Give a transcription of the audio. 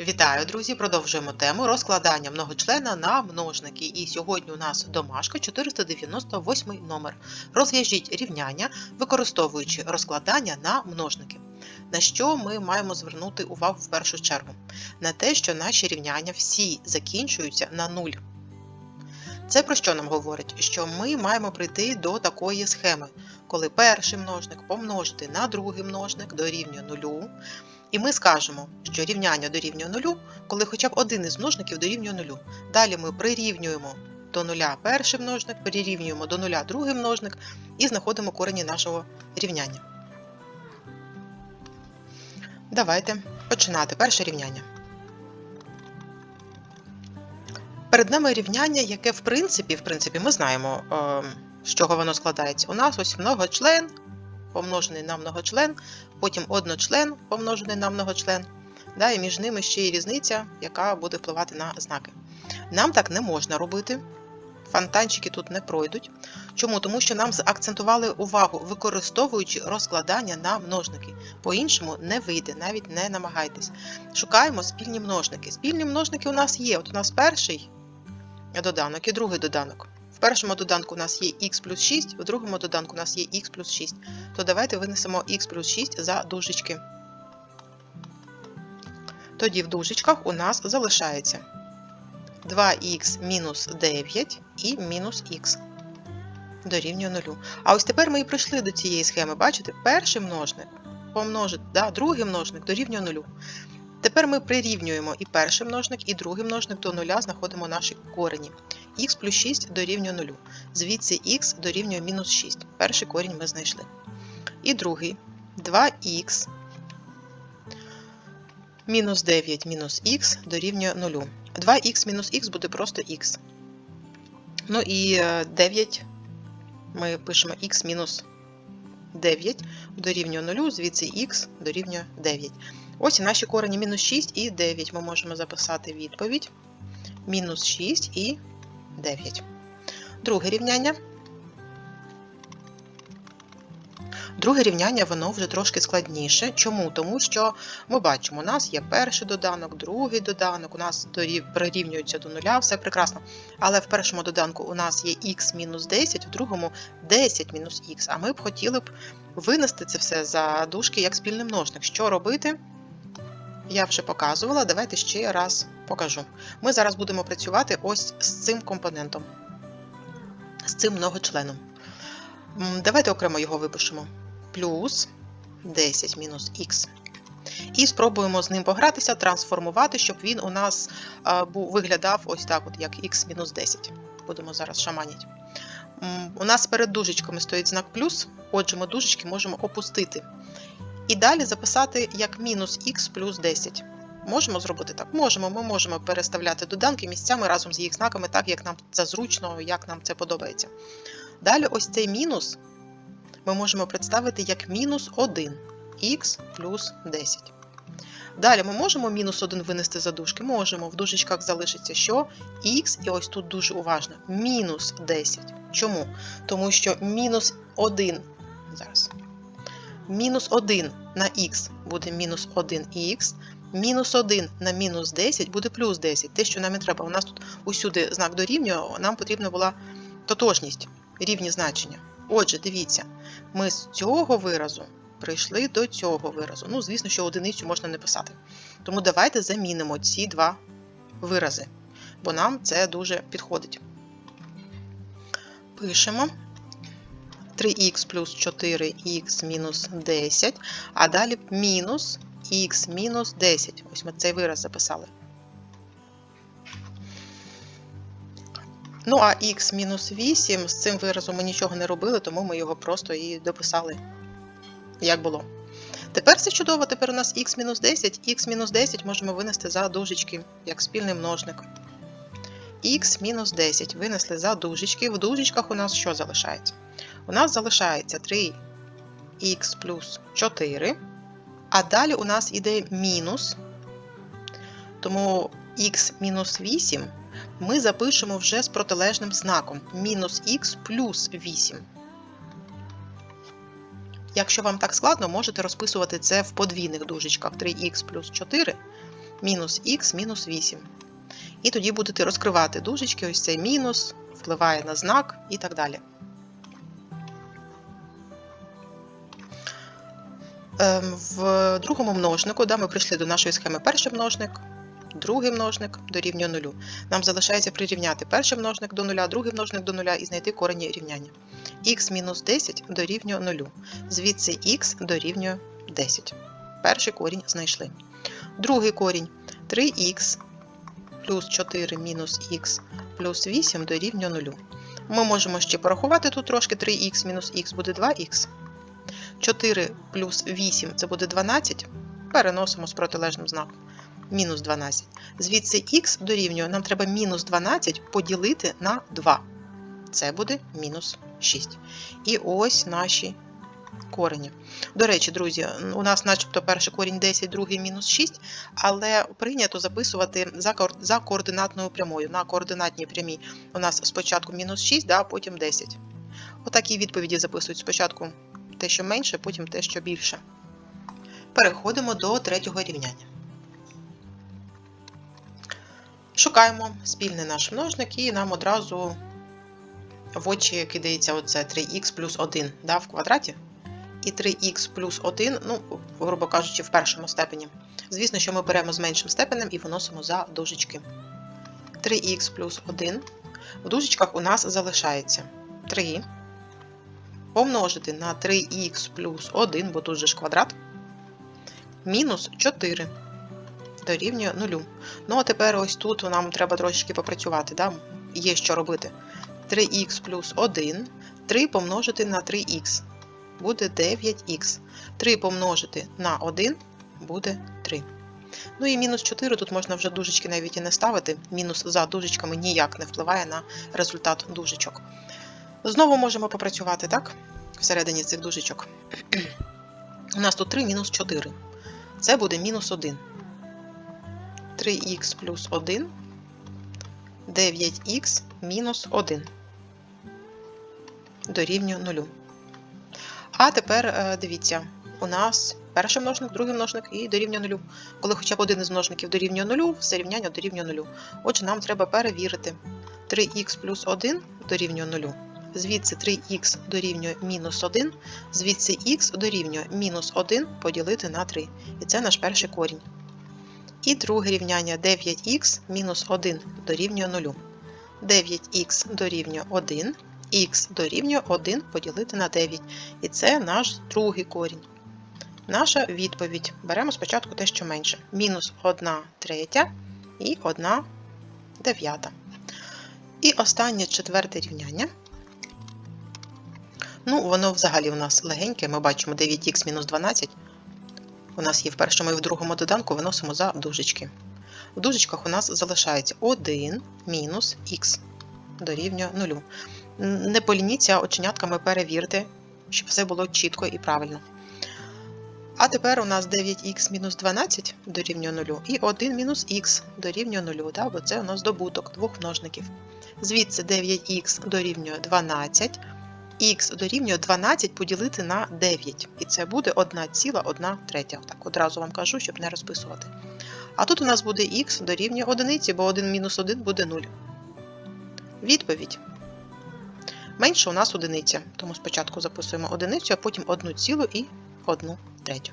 Вітаю, друзі! Продовжуємо тему розкладання многочлена на множники. І сьогодні у нас домашка 498 номер. Розв'яжіть рівняння, використовуючи розкладання на множники. На що ми маємо звернути увагу в першу чергу? На те, що наші рівняння всі закінчуються на 0. Це про що нам говорить? Що ми маємо прийти до такої схеми, коли перший множник помножити на другий множник дорівнює нулю. І ми скажемо, що рівняння дорівнює нулю, коли хоча б один із множників дорівнює нулю. Далі ми прирівнюємо до нуля перший множник, прирівнюємо до нуля другий множник і знаходимо корені нашого рівняння. Давайте починати перше рівняння. Перед нами рівняння, яке в принципі, в принципі, ми знаємо, е, з чого воно складається. У нас ось многочлен помножений на многочлен, потім одночлен помножений на многочлен, да, і між ними ще є різниця, яка буде впливати на знаки. Нам так не можна робити. Фонтанчики тут не пройдуть. Чому? Тому що нам заакцентували увагу, використовуючи розкладання на множники. По-іншому не вийде, навіть не намагайтесь. Шукаємо спільні множники. Спільні множники у нас є. От у нас перший доданок і другий доданок. В першому доданку у нас є х плюс 6, в другому доданку у нас є х плюс 6. То давайте винесемо х плюс 6 за дужечки. Тоді в дужечках у нас залишається 2х мінус 9 і мінус х дорівнює 0. А ось тепер ми і прийшли до цієї схеми. Бачите, перший множник помножить, да, другий множник дорівнює 0. Тепер ми прирівнюємо і перший множник, і другий множник до нуля знаходимо наші корені. Х плюс 6 дорівнює 0. Звідси х дорівнює мінус 6. Перший корінь ми знайшли. І другий 2х мінус 9 мінус х дорівнює 0. 2х мінус х буде просто х. Ну і 9 ми пишемо х мінус 9 дорівнює 0, звідси х дорівнює 9. Ось і наші корені мінус 6 і 9. Ми можемо записати відповідь. Мінус 6 і 9. Друге рівняння. Друге рівняння, воно вже трошки складніше. Чому? Тому що ми бачимо, у нас є перший доданок, другий доданок, у нас прирівнюється до нуля, все прекрасно. Але в першому доданку у нас є х мінус 10, в другому 10 мінус х. А ми б хотіли б винести це все за дужки як спільний множник. Що робити? Я вже показувала, давайте ще раз покажу. Ми зараз будемо працювати ось з цим компонентом, з цим многочленом. Давайте окремо його випишемо. Плюс 10 мінус х. І спробуємо з ним погратися, трансформувати, щоб він у нас виглядав ось так, от, як х мінус 10. Будемо зараз шаманити. У нас перед дужечками стоїть знак плюс, отже, ми дужечки можемо опустити. І далі записати як мінус х плюс 10. Можемо зробити так? Можемо. Ми можемо переставляти доданки місцями разом з їх знаками, так, як нам це зручно, як нам це подобається. Далі, ось цей мінус ми можемо представити як мінус 1 х плюс 10. Далі ми можемо мінус 1 винести за дужки? Можемо. В дужечках залишиться що? Х, і ось тут дуже уважно. Мінус 10. Чому? Тому що мінус 1. Зараз. Мінус 1 на х буде мінус 1х, мінус 1 на мінус 10 буде плюс 10. Те, що нам і треба. У нас тут усюди знак дорівнює, нам потрібна була тотожність, рівні значення. Отже, дивіться, ми з цього виразу прийшли до цього виразу. Ну, звісно, що одиницю можна не писати. Тому давайте замінимо ці два вирази, бо нам це дуже підходить. Пишемо. 3х плюс 4х мінус 10, а далі мінус х мінус 10. Ось ми цей вираз записали. Ну, а х мінус 8 з цим виразом ми нічого не робили, тому ми його просто і дописали, як було. Тепер все чудово, тепер у нас х мінус 10, х мінус 10 можемо винести за дужечки, як спільний множник. Х мінус 10 винесли за дужечки. В дужечках у нас що залишається? У нас залишається 3х плюс 4, а далі у нас іде мінус, тому х мінус 8 ми запишемо вже з протилежним знаком мінус х плюс 8. Якщо вам так складно, можете розписувати це в подвійних дужечках 3х плюс 4 мінус х мінус 8. І тоді будете розкривати дужечки, ось цей мінус, впливає на знак і так далі. В другому множнику, да, ми прийшли до нашої схеми перший множник, другий множник дорівнює нулю. Нам залишається прирівняти перший множник до нуля, другий множник до нуля і знайти корені рівняння. х мінус 10 дорівнює нулю. Звідси х дорівнює 10. Перший корінь знайшли. Другий корінь 3х плюс 4 мінус х плюс 8 дорівнює 0. Ми можемо ще порахувати тут трошки 3х мінус х буде 2х. 4 плюс 8 це буде 12. Переносимо з протилежним знаком. Мінус 12. Звідси х дорівнює, нам треба мінус 12 поділити на 2. Це буде мінус 6. І ось наші корені. До речі, друзі, у нас начебто перший корінь 10, другий мінус 6, але прийнято записувати за, коор- за координатною прямою. На координатній прямій у нас спочатку мінус 6, да, а потім 10. Отакі відповіді записують спочатку те, що менше, потім те, що більше. Переходимо до третього рівняння. Шукаємо спільний наш множник і нам одразу в очі кидається оце 3х плюс 1 да, в квадраті. І 3х плюс 1, ну, грубо кажучи, в першому степені. Звісно, що ми беремо з меншим степенем і виносимо за дужечки. 3х плюс 1. В дужечках у нас залишається 3 помножити на 3х плюс 1, бо тут же ж квадрат, мінус 4 дорівнює 0. Ну, а тепер ось тут нам треба трошечки попрацювати, да? є що робити. 3х плюс 1, 3 помножити на 3х буде 9х. 3 помножити на 1 буде 3. Ну і мінус 4 тут можна вже дужечки навіть і не ставити. Мінус за дужечками ніяк не впливає на результат дужечок. Знову можемо попрацювати, так? Всередині цих дужечок. У нас тут 3 мінус 4. Це буде мінус 1. 3х плюс 1, 9х мінус 1. Дорівнює 0. А тепер е, дивіться, у нас перший множник, другий множник і дорівнює 0. Коли хоча б один із множників дорівнює 0, все рівняння дорівнює 0. Отже, нам треба перевірити. 3х плюс 1 дорівнює 0. Звідси 3х дорівнює мінус 1, звідси х дорівнює мінус 1 поділити на 3. І це наш перший корінь. І друге рівняння 9х мінус 1 дорівнює 0. 9х дорівнює 1, х дорівнює 1 поділити на 9. І це наш другий корінь. Наша відповідь. Беремо спочатку те, що менше. Мінус 1 третя і 1 дев'ята. І останнє четверте рівняння. Ну, воно взагалі у нас легеньке. Ми бачимо 9х мінус 12. У нас є в першому і в другому доданку, виносимо за дужечки. В дужечках у нас залишається 1 мінус х дорівнює 0. Не полініться оченятками перевірте, щоб все було чітко і правильно. А тепер у нас 9х мінус 12 дорівнює 0 і 1 мінус х дорівнює 0, да, бо це у нас добуток двох множників. Звідси 9х дорівнює 12, х дорівнює 12 поділити на 9. І це буде 1,1 третя. Так, одразу вам кажу, щоб не розписувати. А тут у нас буде х дорівнює 1, бо 1 мінус 1 буде 0. Відповідь. Менше у нас одиниця, тому спочатку записуємо одиницю, а потім 1 цілу і 1 третю.